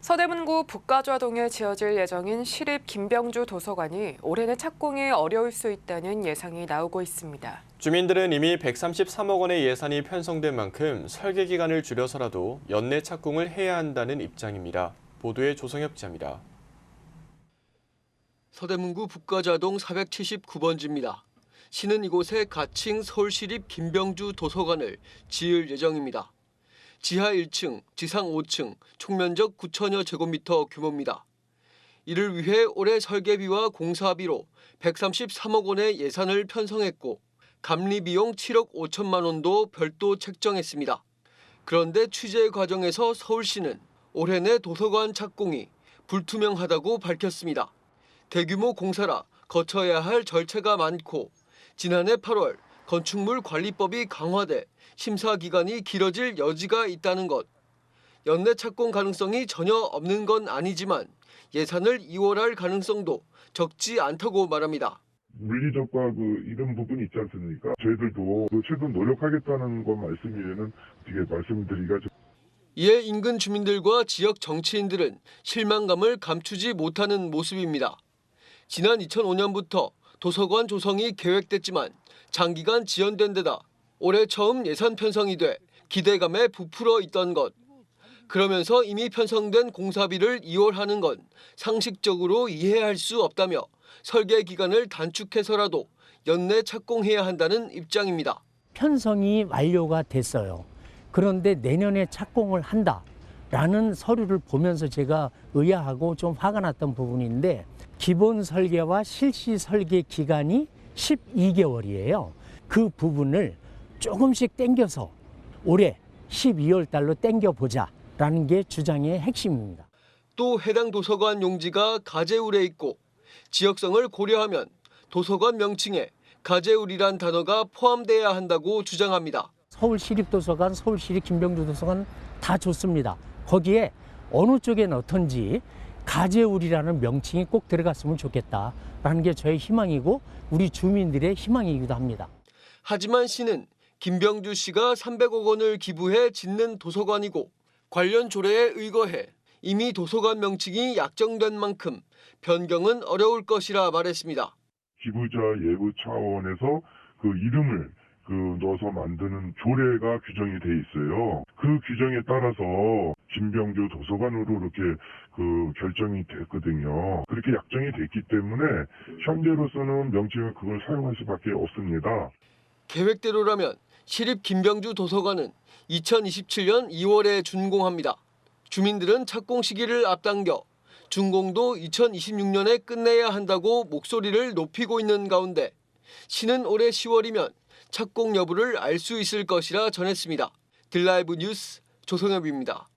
서대문구 북가좌동에 지어질 예정인 시립 김병주 도서관이 올해는 착공이 어려울 수 있다는 예상이 나오고 있습니다. 주민들은 이미 133억 원의 예산이 편성된 만큼 설계 기간을 줄여서라도 연내 착공을 해야 한다는 입장입니다. 보도에 조성엽 기자입니다. 서대문구 북가자동 479번지입니다. 시는 이곳에 가칭 서울시립 김병주 도서관을 지을 예정입니다. 지하 1층, 지상 5층, 총면적 9천여 제곱미터 규모입니다. 이를 위해 올해 설계비와 공사비로 133억 원의 예산을 편성했고 감리 비용 7억 5천만 원도 별도 책정했습니다. 그런데 취재 과정에서 서울시는 올해 내 도서관 착공이 불투명하다고 밝혔습니다. 대규모 공사라 거쳐야 할 절차가 많고 지난해 8월 건축물 관리법이 강화돼 심사 기간이 길어질 여지가 있다는 것. 연내 착공 가능성이 전혀 없는 건 아니지만 예산을 2월할 가능성도 적지 않다고 말합니다. 물리적과 그 이런 부분이 있지 않습니까? 저희들도 그 최선 노력하겠다는 것 말씀이에는 어떻게 말씀드리기가 좀 이에 인근 주민들과 지역 정치인들은 실망감을 감추지 못하는 모습입니다. 지난 2005년부터 도서관 조성이 계획됐지만 장기간 지연된 데다 올해 처음 예산 편성이 돼 기대감에 부풀어 있던 것. 그러면서 이미 편성된 공사비를 이월하는 건 상식적으로 이해할 수 없다며 설계 기간을 단축해서라도 연내 착공해야 한다는 입장입니다. 편성이 완료가 됐어요. 그런데 내년에 착공을 한다 라는 서류를 보면서 제가 의아하고 좀 화가 났던 부분인데 기본 설계와 실시 설계 기간이 12개월이에요. 그 부분을 조금씩 땡겨서 올해 12월 달로 땡겨 보자라는 게 주장의 핵심입니다. 또 해당 도서관 용지가 가재울에 있고 지역성을 고려하면 도서관 명칭에 가재울이란 단어가 포함돼야 한다고 주장합니다. 서울시립도서관, 서울시립 김병주 도서관 다 좋습니다. 거기에 어느 쪽에 넣던지 가재울이라는 명칭이 꼭 들어갔으면 좋겠다라는 게 저의 희망이고 우리 주민들의 희망이기도 합니다. 하지만 시는 김병주 씨가 300억 원을 기부해 짓는 도서관이고 관련 조례에 의거해 이미 도서관 명칭이 약정된 만큼 변경은 어려울 것이라 말했습니다. 기부자 예부 차원에서 그 이름을 그 넣어서 만드는 조례가 규정이 돼 있어요. 그 규정에 따라서 김병주 도서관으로 이렇게 그 결정이 됐거든요. 그렇게 약정이 됐기 때문에 현재로서는 명칭은 그걸 사용할 수밖에 없습니다. 계획대로라면 시립 김병주 도서관은 2027년 2월에 준공합니다. 주민들은 착공 시기를 앞당겨 준공도 2026년에 끝내야 한다고 목소리를 높이고 있는 가운데 시는 올해 10월이면 착공 여부를 알 수 있을 것이라 전했습니다. 딜라이브 뉴스 조성엽입니다.